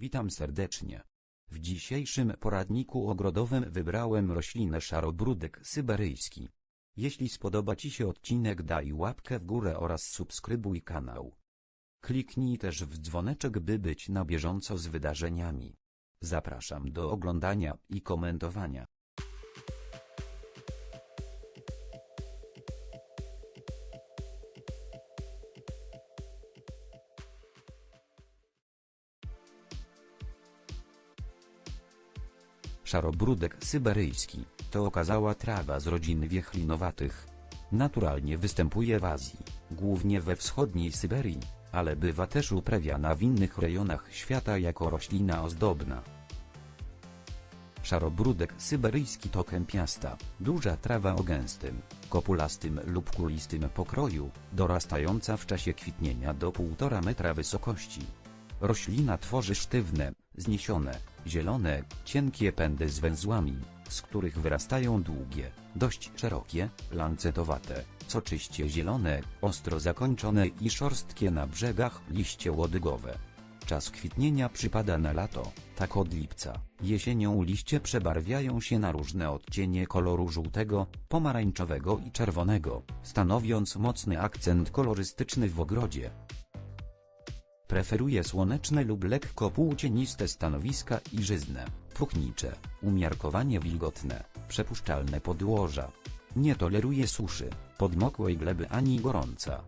Witam serdecznie. W dzisiejszym poradniku ogrodowym wybrałem roślinę szarobrudek syberyjski. Jeśli spodoba Ci się odcinek daj łapkę w górę oraz subskrybuj kanał. Kliknij też w dzwoneczek by być na bieżąco z wydarzeniami. Zapraszam do oglądania i komentowania. Szarobrudek syberyjski to okazała trawa z rodziny wiechlinowatych. Naturalnie występuje w Azji, głównie we wschodniej Syberii, ale bywa też uprawiana w innych rejonach świata jako roślina ozdobna. Szarobrudek syberyjski to kępiasta, duża trawa o gęstym, kopulastym lub kulistym pokroju, dorastająca w czasie kwitnienia do 1,5 metra wysokości. Roślina tworzy sztywne, zniesione, zielone, cienkie pędy z węzłami, z których wyrastają długie, dość szerokie, lancetowate, soczyście zielone, ostro zakończone i szorstkie na brzegach liście łodygowe. Czas kwitnienia przypada na lato, tak od lipca. Jesienią liście przebarwiają się na różne odcienie koloru żółtego, pomarańczowego i czerwonego, stanowiąc mocny akcent kolorystyczny w ogrodzie. Preferuje słoneczne lub lekko półcieniste stanowiska i żyzne, próchnicze, umiarkowanie wilgotne, przepuszczalne podłoża. Nie toleruje suszy, podmokłej gleby ani gorąca.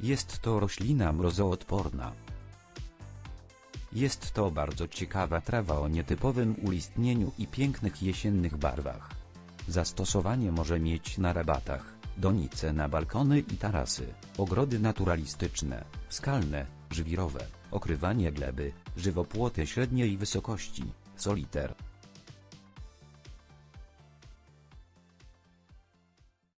Jest to roślina mrozoodporna. Jest to bardzo ciekawa trawa o nietypowym ulistnieniu i pięknych jesiennych barwach. Zastosowanie może mieć na rabatach, donice na balkony i tarasy, ogrody naturalistyczne, skalne, żwirowe, okrywanie gleby, żywopłoty średniej wysokości, soliter.